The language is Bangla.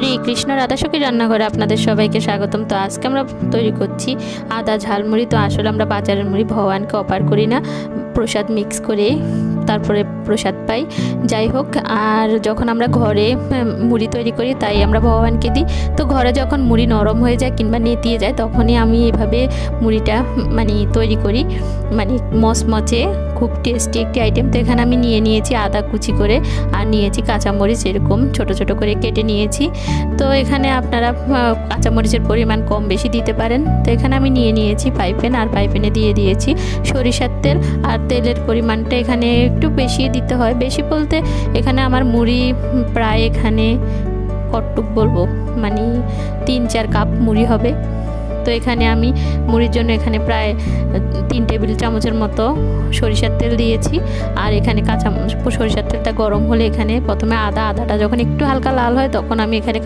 হরে কৃষ্ণ রাধাসখী রান্নাঘরে আপনাদের সবাইকে স্বাগতম। তো আজকে আমরা তৈরি করছি আদা ঝালমুড়ি। তো আসলে আমরা বাজারের মুড়ি ভগবানকে অপার করি না, প্রসাদ মিক্স করে তারপরে প্রসাদ পাই। যাই হোক, আর যখন আমরা ঘরে মুড়ি তৈরি করি তাই আমরা ভগবানকে দিই। তো ঘরে যখন মুড়ি নরম হয়ে যায় কিংবা নেতিয়ে যায় তখনই আমি এভাবে মুড়িটা মানে তৈরি করি। মানে মচমচে খুব টেস্টি একটি আইটেম তো এখানে আমি নিয়ে নিয়েছি আদা কুচি করে আর নিয়েছি কাঁচামরিচ এরকম ছোট ছোট করে কেটে নিয়েছি। তো এখানে আপনারা কাঁচামরিচের পরিমাণ কম বেশি দিতে পারেন। তো এখানে আমি নিয়ে নিয়েছি পাইপেন আর পাইপেনে দিয়ে দিয়েছি সরিষার তেল। আর তেলের পরিমাণটা এখানে একটু বেশি দিতে হয়। বেশি বলতে এখানে আমার মুড়ি প্রায় এখানে কটটুক বলব। মানে তিন চার কাপ মুড়ি হবে। তো এখানে আমি মুড়ির জন্য এখানে প্রায় তিন টেবিল চামচের মতো সরিষার তেল দিয়েছি। আর এখানে কাঁচা সরিষার তেলটা গরম হলে এখানে প্রথমে আদা, আদাটা যখন একটু হালকা লাল হয় তখন আমি এখানে